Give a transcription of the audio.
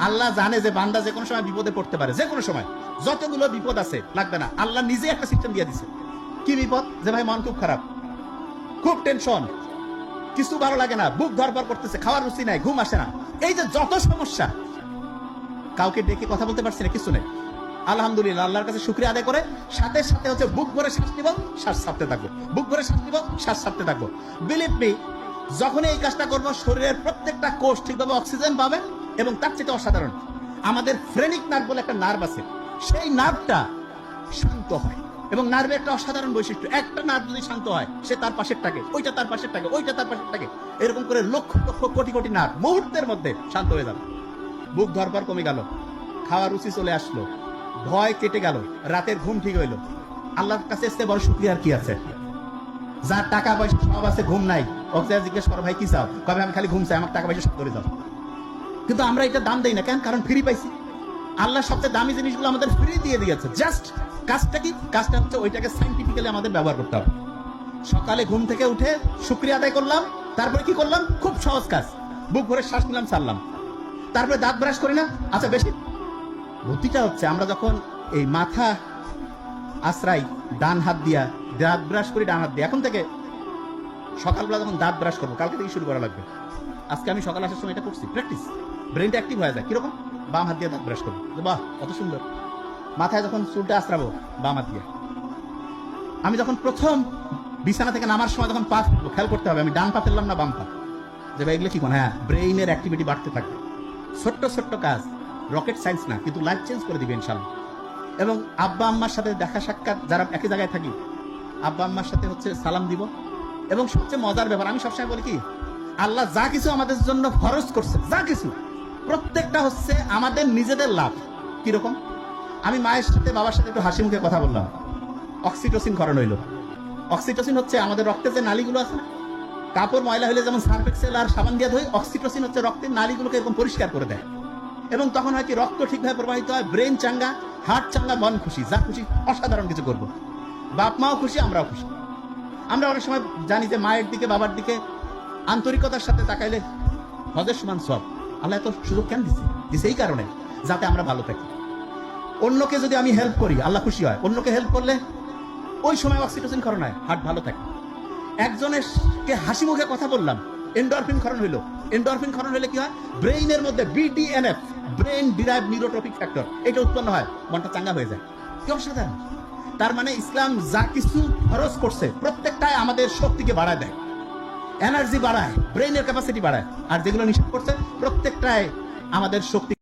আল্লাহ জানে যে বান্দা যে কোনো সময় বিপদে পড়তে পারে, যে কোনো সময়। যতগুলো বিপদ আছে, লাগবে না। আল্লাহ নিজে একটা সিস্টেম দিয়ে দিছে। কি বিপদ? যে ভাই মন খুব খারাপ। খুব টেনশন কিছু ভালো লাগে না। বুক ধরপর করতেছে, খাওয়ার রুচি নাই, ঘুম আসে না। এই যে যত সমস্যা, কাউকে ডেকে কথা বলতে পারছি না, কিছু নেই। আলহামদুলিল্লাহ, আল্লাহর কাছে শুক্রিয়া আদায় করে, সাথে সাথে হচ্ছে বুক ভরে শ্বাস নিব, শ্বাস ছাড়তে থাকব। বুক ভরে শ্বাস নিব, শ্বাস ছাড়তে থাকব। বিলিভ মি যখন এই কাজটা করব, শরীরের প্রত্যেকটা কোষ ঠিকভাবে অক্সিজেন পাবে এবং তার চেয়ে অসাধারণ, আমাদের ফ্রেনিক নার্ভ বলে একটা নার্ভ আছে, সেই নার্ভটা শান্ত হয়। এবং নার্ভের একটা অসাধারণ বৈশিষ্ট্য, একটা নার্ভ যদি শান্ত হয়, সে তার পাশের থাকে ওইটা তার পাশের থাকে ওইটা তার পাশের থাকে এরকম করে লক্ষ লক্ষ কোটি কোটি নার্ভ মুহূর্তের মধ্যে শান্ত হয়ে যাবে। বুক ধরপর কমে গেল, খাওয়ার রুচি চলে আসলো, ভয় কেটে গেল, রাতের ঘুম ঠিক হইল। আল্লাহর কাছে এসে বড় শুক্রিয়ার কি আছে? যার টাকা পয়সা সব আছে, ঘুম নাই। ওকে জিজ্ঞেস করো, ভাই, কি চাও? কবে আমি খালি ঘুম চাই? আমার টাকা পয়সা সব করে দাও কিন্তু আমরা এটা দাম দেই না। কেন? কারণ ফ্রি পাইছি। আল্লাহ সবচেয়ে দামি জিনিসগুলো আমাদের ফ্রি দিয়ে দিয়েছে। জাস্ট কাজটা কি? কাজটা হচ্ছে ওইটাকে সাইন্টিফিক্যালি আমাদের ব্যবহার করতে হবে। সকালে ঘুম থেকে উঠে শুক্রিয়া আদায় করলাম। তারপরে কি করলাম? খুব সহজ কাজ। বুক ভরে শ্বাস নিলাম ছাড়লাম তারপরে দাঁত ব্রাশ করি না? আচ্ছা বেশি। বুদ্ধিটা হচ্ছে আমরা যখন এই মাথা আশ্রাই ডান হাত দিয়া দাঁত ব্রাশ করি, ডান হাত দিয়ে। এখন থেকে সকালবেলা যখন দাঁত ব্রাশ করব, কালকে থেকে শুরু করা লাগবে। আজকে আমি সকাল আসার সময় এটা করছি। প্র্যাকটিস ব্রেনটা অ্যাক্টিভ হয়ে যায়। কীরকম? বাম হাত দিয়ে ব্রাশ করব। বাহ, কত সুন্দর। মাথায় যখন চুলটা আশ্রাবো বাম হাত দিয়ে। আমি যখন প্রথম বিছানা থেকে নামার সময় যখন পা খেয়াল করতে হবে, আমি ডান পা ফেললাম না বাম পা? যে ভাই, এগুলো কি কোন? হ্যাঁ ব্রেইনের অ্যাক্টিভিটি বাড়তে থাকবে। ছোট্ট ছোট্ট কাজ। রকেট সায়েন্স না, কিন্তু লাইফ চেঞ্জ করে দিবে ইনশাল্লাহ এবং আব্বা, আম্মার সাথে দেখা সাক্ষাৎ, যারা একই জায়গায় থাকি, আব্বা, আম্মার সাথে হচ্ছে সালাম দিব। এবং সবচেয়ে মজার ব্যাপার, আমি সবসময় বলি কি, আল্লাহ যা কিছু আমাদের জন্য ফরজ করছে, যা কিছু প্রত্যেকটা হচ্ছে আমাদের নিজেদের লাভ। কীরকম? আমি মায়ের সাথে বাবার সাথে একটু হাসি মুখে কথা বললাম। অক্সিটোসিন খরণ হইল। অক্সিটোসিন হচ্ছে আমাদের রক্তের যে নালীগুলো আছে না, কাপড় ময়লা হলে যেমন সার্ফ এক্সেল আর সাবান দিয়ে ধুই, অক্সিটোসিন হচ্ছে রক্তের নালীগুলোকে এরকম পরিষ্কার করে দেয়। এবং তখন হয় কি, রক্ত ঠিকভাবে প্রবাহিত হয়, ব্রেন চাঙ্গা, হার্ট চাঙ্গা, মন খুশি, যা খুশি, অসাধারণ কিছু করব। বাপ মাও খুশি, আমরাও খুশি। আমরা অনেক সময় জানি যে মায়ের দিকে, বাবার দিকে আন্তরিকতার সাথে তাকাইলে হজের সমান সব। আল্লাহ এত সুযোগ কেন দিচ্ছে দিছে এই কারণে, যাতে আমরা ভালো থাকি। অন্যকে যদি আমি হেল্প করি, আল্লাহ খুশি হয়। অন্যকে হেল্প করলে ওই সময় অক্সিটোসিন খরণ হয় হার্ট ভালো থাকে। একজনের কে হাসি মুখে কথা বললাম এন্ডরফিন খরণ হইল। এন্ডরফিন খরণ হলে কি হয়? ব্রেইনের মধ্যে BDNF brain derived neurotrophic factor এটা উৎপন্ন হয়, মনটা চাঙ্গা হয়ে যায়। কি অসাধারণ! তার মানে ইসলাম যা কিছু খরচ করছে, প্রত্যেকটাই আমাদের শক্তিকে বাড়ায় দেয়। এনার্জি বাড়ায় ব্রেইনের ক্যাপাসিটি বাড়ায়। আর যেগুলো নিষেধ করছে প্রত্যেকটায় আমাদের শক্তি